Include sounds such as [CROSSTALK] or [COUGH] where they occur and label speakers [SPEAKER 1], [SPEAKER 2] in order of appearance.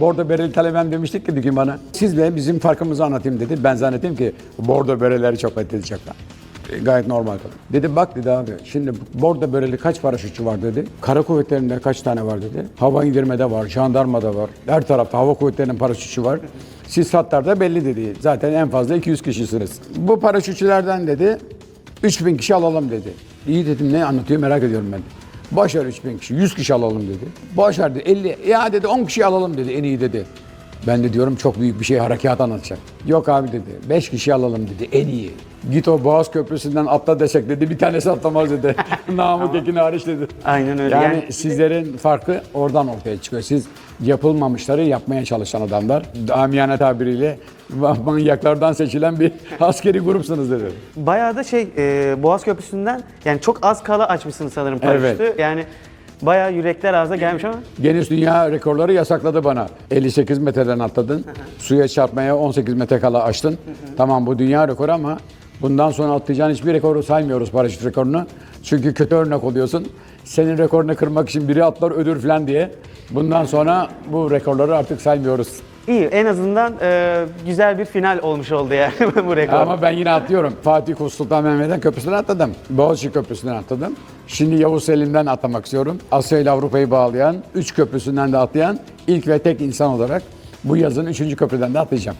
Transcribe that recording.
[SPEAKER 1] Bordo bereli talebem demiştik ki bir gün bana. Siz de bizim farkımızı anlatayım dedi. Ben zannettim ki bordo bereleri çok edecekler. E, Gayet normal tabii. Dedi bak dedi abi şimdi bordo bereli kaç paraşütçü var dedi. Kara kuvvetlerinde kaç tane var dedi. Hava indirmede var, jandarmada var. Her tarafta hava kuvvetlerinin paraşütçü var. Siz hatlarda belli dedi. Zaten en fazla 200 kişisiniz. Bu paraşütçülerden dedi 3000 kişi alalım dedi. İyi dedim ne anlatıyor merak ediyorum ben. Başar 3000 kişi, 100 kişi alalım dedi. Başar dedi 50, ya dedi 10 kişi alalım dedi en iyi dedi. Ben de diyorum çok büyük bir şey harekat anlatacak. Yok abi dedi 5 kişi alalım dedi en iyi. Git o Boğaz Köprüsü'nden atla desek dedi bir tanesi atlamaz dedi. [LAUGHS] [LAUGHS] Namık Ekin hariç dedi.
[SPEAKER 2] Aynen öyle.
[SPEAKER 1] Yani,
[SPEAKER 2] Yani-
[SPEAKER 1] sizlerin farkı oradan ortaya çıkıyor. Siz yapılmamışları yapmaya çalışan adamlar. Amiyane tabiriyle [LAUGHS] manyaklardan seçilen bir askeri grupsunuz dedi.
[SPEAKER 2] Bayağı da şey e, Boğaz Köprüsü'nden yani çok az kala açmışsınız sanırım paraşütü.
[SPEAKER 1] Evet.
[SPEAKER 2] Yani bayağı yürekler ağza gelmiş ama
[SPEAKER 1] Guinness Dünya Rekorları yasakladı bana. 58 metreden atladın. Suya çarpmaya 18 metre kala açtın. Tamam bu dünya rekoru ama bundan sonra atlayacağın hiçbir rekoru saymıyoruz paraşüt rekorunu. Çünkü kötü örnek oluyorsun. Senin rekorunu kırmak için biri atlar ödül falan diye. Bundan sonra bu rekorları artık saymıyoruz.
[SPEAKER 2] İyi en azından e, güzel bir final olmuş oldu yani [LAUGHS] bu rekor.
[SPEAKER 1] Ama ben yine atlıyorum. Fatih Sultan Mehmet'in köprüsünden atladım. Boğaziçi Köprüsü'nden atladım. Şimdi Yavuz Selim'den atlamak istiyorum. Asya ile Avrupa'yı bağlayan, üç köprüsünden de atlayan ilk ve tek insan olarak bu yazın üçüncü köprüden de atlayacağım.